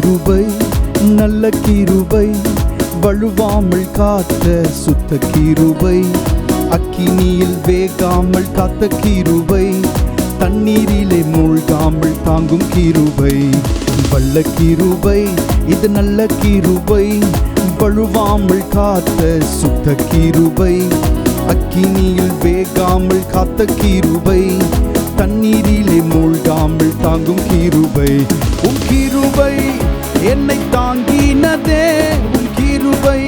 கிருபை நல்ல கிருபை வழுவாமல் காத்த சுத்த கிருபை. அக்கினியில் வேகாமல் காத்த கிருபை தண்ணீரிலே மூழ்காமல் தாங்கும் கிருபை. வல்ல கிருபை இது நல்ல கிருபை வழுவாமல் காத்த சுத்த கிருபை. அக்கினியில் வேகாமல் காத்த கிருபை தண்ணீரிலே மூழ்காமல் தாங்கும் கிருபை. உன் கிருபை என்னை தாங்கினதே உன் கிருபை.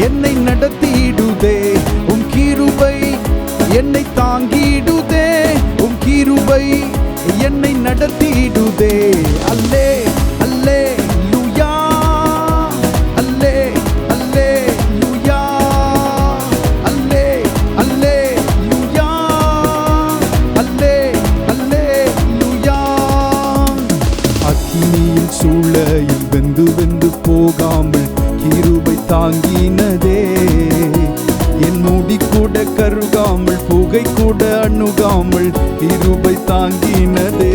என்னை நடத்திடுதே உன் கிருபை. என்னை தாங்கிடுதே உன் கிருபை. என்னை நடத்திடுதே. அல்லே அல்லே. சூளையில் வெந்து வெந்து போகாமல் கிருபை தாங்கினதே. என் முடி கூட கருகாமல் புகை கூட அணுகாமல் கிருபை தாங்கினதே.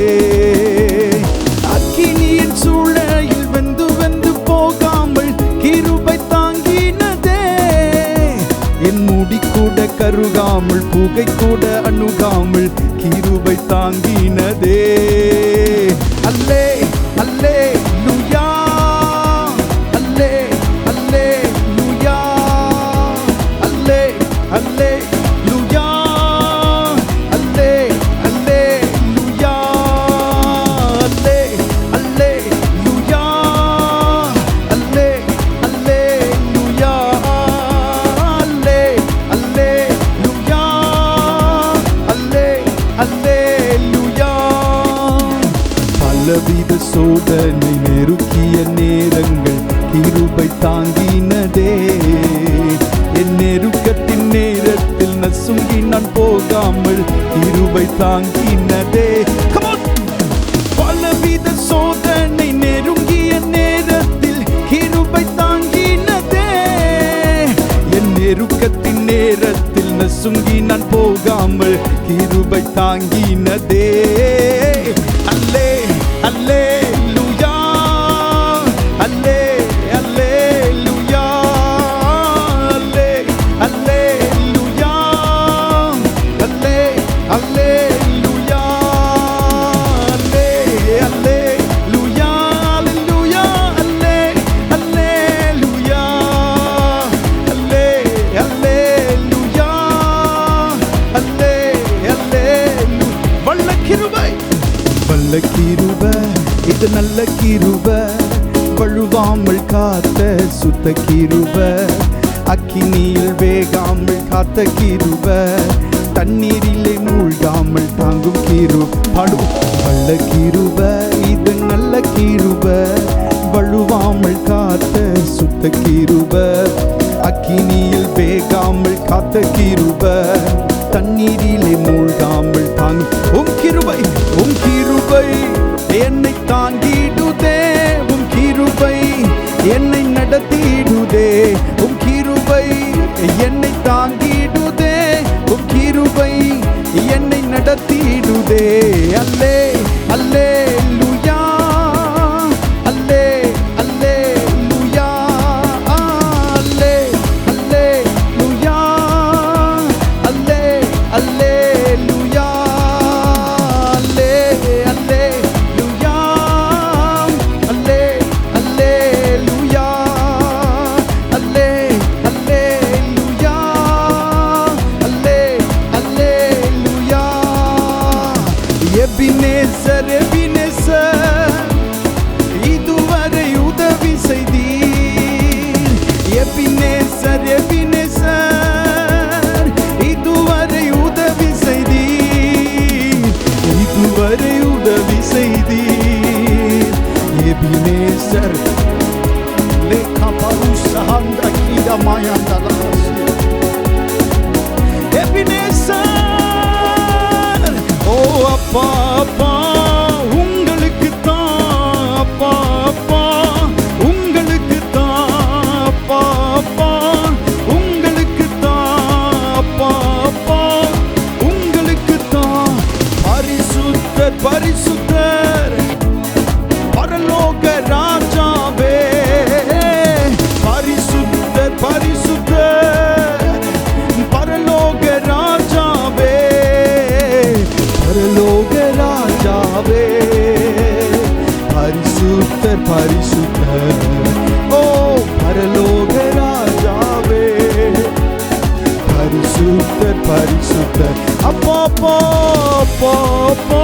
அக்கினியின் சூழலில் வெந்து வெந்து போகாமல் கிருபை தாங்கினதே. என் முடி கூட கருகாமல் புகை கூட அணுகாமல் கிருபை தாங்கினதே. அல்லே அல்லே. பலவித சோதனை நெருக்கிய நேரங்கள் கிருபை தாங்கினதே. என் நெருக்கத்தின் நேரத்தில் நசுங்கி நான் போகாமல் கிருபை தாங்கினதே. பலவித சோதனை நெருங்கிய நேரத்தில் கிருபை தாங்கினதே. என் நெருக்கத்தின் நேரத்தில் நசுங்கி நான் போகாமல் கிருபை தாங்கினதே. Hallelujah. நல்ல கிருப இது நல்ல கிருப. பழுவாமல் காத்த சுத்த கிருப. அக்கினியில் வேகாமல் காத்த கிருப. தண்ணீரிலே மூழ்காமல் தாங்கும் கிரு பாடும் நல்ல கிருப இது நல்ல கிருப. என்னை தாங்கிடுதே உம் கிருபை என்னை நடத்திடுதே. அல்லே அல்லே. Epinesan, oh, apa, apa. பரிசுத்தர் பரிசுத்தர் ஓ பரலோக ராஜாவே பரிசுத்தர் பரிசுத்தர் அப்பா அப்பா அப்பா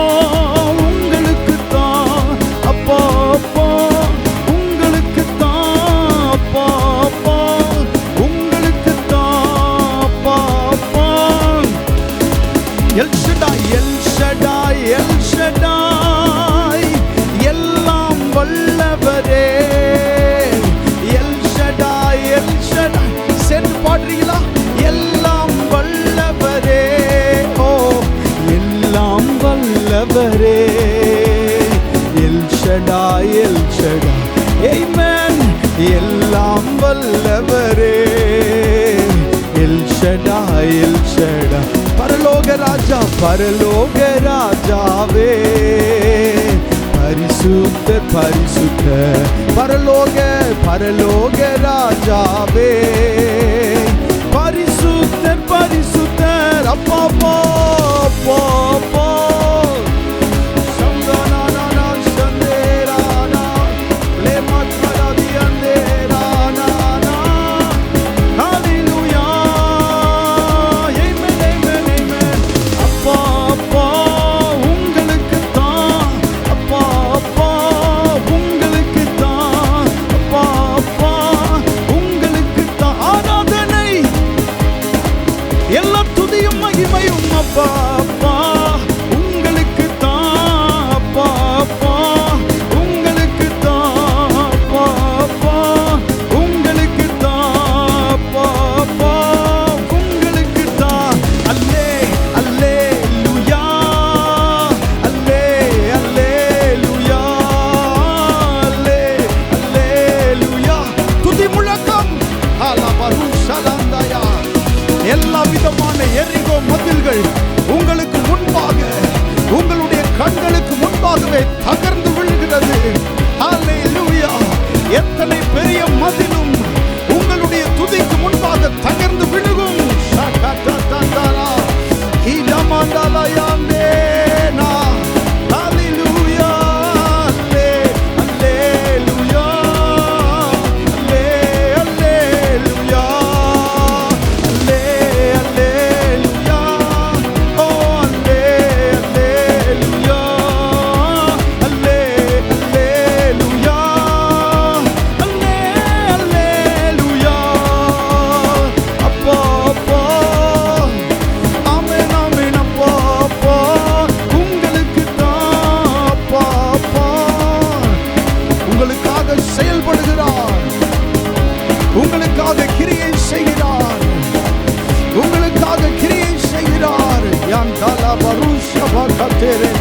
எல் ஷடாய் ஆமென் எல்லாம் வல்லவரே. எல் ஷடாய் எல் ஷடாய் பரலோக ராஜா பரலோக ராஜாவே. பரிசுத்த பரிசுத்த. பரலோக பரலோக ராஜாவே. பரிசுத்த பரிசுத்தர் அப்பா அப்பா. Oscar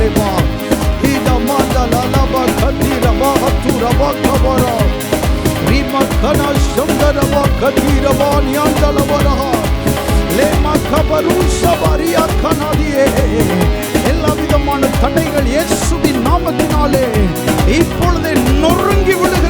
reba Ida mada la la ba khati raba hatu raba khabara Rima khana shamda raba khati raba nyanda la baraha Lema khabaru sabariya khana diye எல்லா விதமான தடைகள் இயேசுவின் நாமத்தினாலே இப்பொழுதே நொறுங்கி விழுக